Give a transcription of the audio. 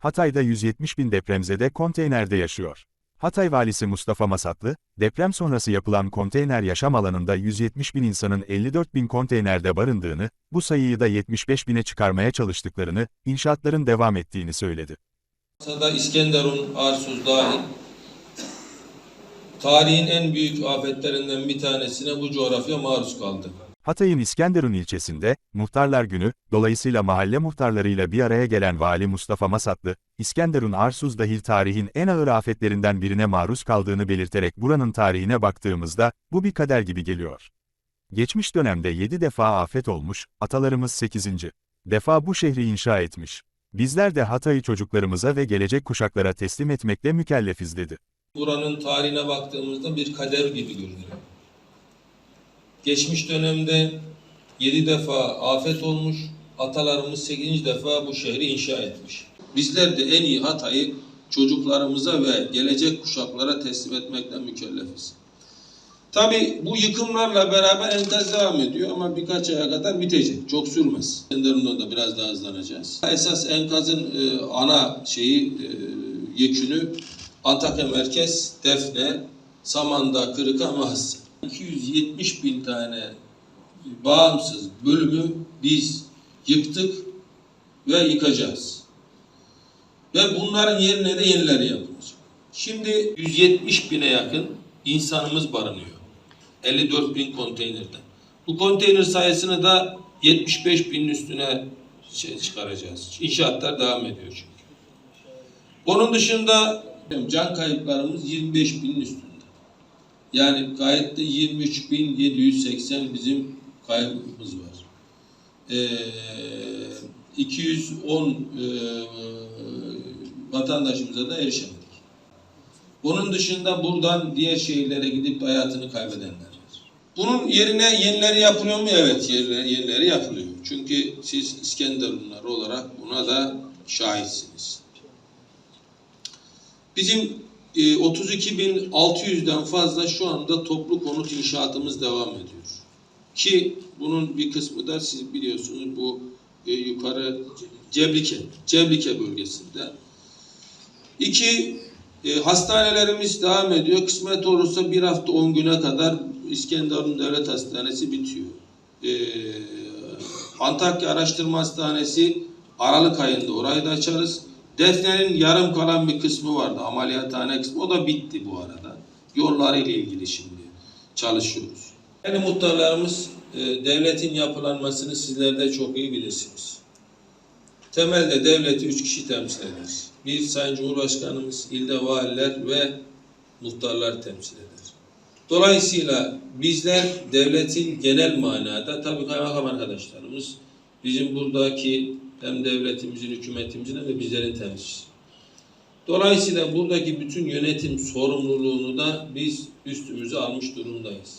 Hatay'da 170 bin depremzede konteynerde yaşıyor. Hatay valisi Mustafa Masatlı, deprem sonrası yapılan konteyner yaşam alanında 170 bin insanın 54 bin konteynerde barındığını, bu sayıyı da 75 bine çıkarmaya çalıştıklarını, inşaatların devam ettiğini söyledi. Masada İskenderun, Arsuz dahil tarihin en büyük afetlerinden bir tanesine bu coğrafya maruz kaldı. Hatay'ın İskenderun ilçesinde, Muhtarlar Günü, dolayısıyla mahalle muhtarlarıyla bir araya gelen Vali Mustafa Masatlı, İskenderun Arsuz dahil tarihin en ağır afetlerinden birine maruz kaldığını belirterek buranın tarihine baktığımızda, bu bir kader gibi geliyor. Geçmiş dönemde 7 defa afet olmuş, atalarımız 8. defa bu şehri inşa etmiş. Bizler de Hatay'ı çocuklarımıza ve gelecek kuşaklara teslim etmekle mükellefiz dedi. Buranın tarihine baktığımızda bir kader gibi görünüyor. Geçmiş dönemde 7 defa afet olmuş, atalarımız 8. defa bu şehri inşa etmiş. Bizler de en iyi Hatay'ı çocuklarımıza ve gelecek kuşaklara teslim etmekle mükellefiz. Tabi bu yıkımlarla beraber enkaz devam ediyor ama birkaç aya kadar bitecek. Çok sürmez. Enderun'dan da biraz daha hızlanacağız. Esas enkazın e, ana şeyi, e, yekünü Antakya Merkez, Defne, Samandağ, Hassan. 270 bin tane bağımsız bölümü biz yıktık ve yıkacağız. Ve bunların yerine de yenileri yapılacak. Şimdi 170 bine yakın insanımız barınıyor. 54 bin konteynerde. Bu konteyner sayısını da 75 binin üstüne şey çıkaracağız. İnşaatlar devam ediyor çünkü. Onun dışında can kayıplarımız 25 binin üstünde. Yani gayet de 23.780 bizim kaybımız var. Ee, 210 e, vatandaşımıza da erişemedik. Bunun dışında buradan diğer şehirlere gidip hayatını kaybedenler var. Bunun yerine yenileri yapılıyor mu? Evet yenileri, yenileri yapılıyor. Çünkü siz İskenderunlar olarak buna da şahitsiniz. Bizim e, 32.600'den fazla şu anda toplu konut inşaatımız devam ediyor. Ki bunun bir kısmı da siz biliyorsunuz bu e, yukarı Ceblike, Ceblike bölgesinde. İki, e, hastanelerimiz devam ediyor. Kısmet olursa bir hafta on güne kadar İskenderun Devlet Hastanesi bitiyor. E, Antakya Araştırma Hastanesi Aralık ayında orayı da açarız. Defne'nin yarım kalan bir kısmı vardı. Ameliyathane kısmı. O da bitti bu arada. Yolları ile ilgili şimdi çalışıyoruz. Yani muhtarlarımız e, devletin yapılanmasını sizler de çok iyi bilirsiniz. Temelde devleti üç kişi temsil eder. Bir Sayın Cumhurbaşkanımız, ilde valiler ve muhtarlar temsil eder. Dolayısıyla bizler devletin genel manada, tabii kaymakam arkadaşlarımız, bizim buradaki hem devletimizin, hükümetimizin hem de bizlerin temsilcisi. Dolayısıyla buradaki bütün yönetim sorumluluğunu da biz üstümüze almış durumdayız.